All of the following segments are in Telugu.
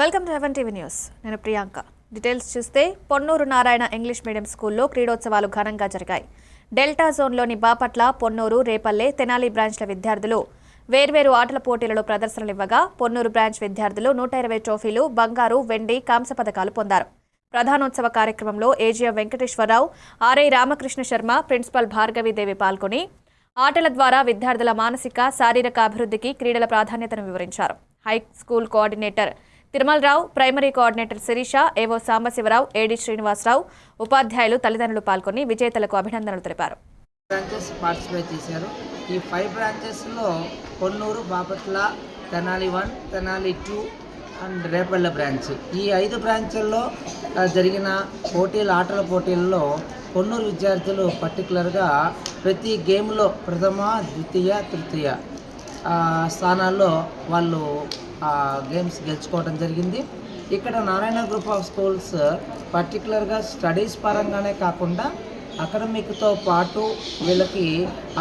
Welcome to heaven TV news. నేను ప్రియాంక. డీటెయిల్స్ చూస్తే పొన్నూరు నారాయణ ఇంగ్లీష్ మీడియం స్కూల్లో క్రీడోత్సవాలు ఘనంగా జరిగాయి. డెల్టా జోన్లోని బాపట్ల పొన్నూరు రేపల్లె తెనాలి బ్రాంచ్ల విద్యార్థులు వేర్వేరు ఆటల పోటీలలో ప్రదర్శనలు ఇవ్వగా పొన్నూరు బ్రాంచ్ విద్యార్థులు నూట ఇరవై ట్రోఫీలు బంగారు వెండి కాంస్య పథకాలు పొందారు. ప్రధానోత్సవ కార్యక్రమంలో AGM Venkateswararao RI Ramakrishna Sharma principal Bhargavidevi పాల్గొని ఆటల ద్వారా విద్యార్థుల మానసిక శారీరక అభివృద్ధికి క్రీడల ప్రాధాన్యతను వివరించారు. High school coordinator Tirumalarao primary coordinator Sirisha AO Sambasivarao AD Srinivasarao ఉపాధ్యాయులు తల్లిదండ్రులు పాల్గొని విజేతలకు అభినందనలు తెలిపారు. బ్రాంచెస్ పార్టిసిపేట్ చేశారు. ఈ five బ్రాంచెస్లో Konnur Bapatla Tenali one Tenali two and Repalle branch ఈ ఐదు బ్రాంచుల్లో జరిగిన పోటీల ఆటల పోటీల్లో కొన్నూరు విద్యార్థులు పర్టికులర్గా ప్రతి గేమ్లో ప్రథమ ద్వితీయ తృతీయ స్థానాల్లో వాళ్ళు గేమ్స్ గెలుచుకోవడం జరిగింది. ఇక్కడ నారాయణ గ్రూప్ ఆఫ్ స్కూల్స్ పర్టికులర్గా స్టడీస్ పరంగానే కాకుండా అకాడమిక్తో పాటు వీళ్ళకి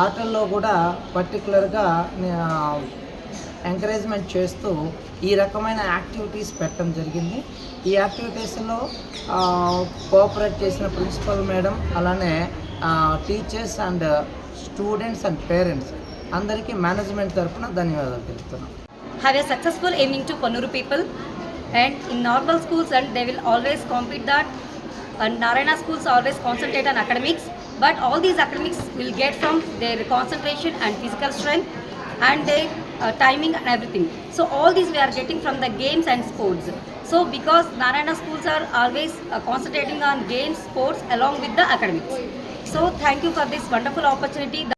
ఆటల్లో కూడా పర్టికులర్గా ఎంకరేజ్మెంట్ చేస్తూ ఈ రకమైన యాక్టివిటీస్ పెట్టడం జరిగింది. ఈ యాక్టివిటీస్లో కోఆపరేట్ చేసిన ప్రిన్సిపల్ మేడం అలానే teachers and students and parents అందరికీ మేనేజ్మెంట్ తరఫున ధన్యవాదాలు తెలుపుతున్నాం. Have a successful aiming to Pannuru people and in normal schools and they will always compete that and Narayana schools always concentrate on academics but all these academics will get from their concentration and physical strength and their uh, timing and everything. So all these we are getting from the games and sports. So because Narayana schools are always uh, concentrating on games, sports along with the academics. So thank you for this wonderful opportunity.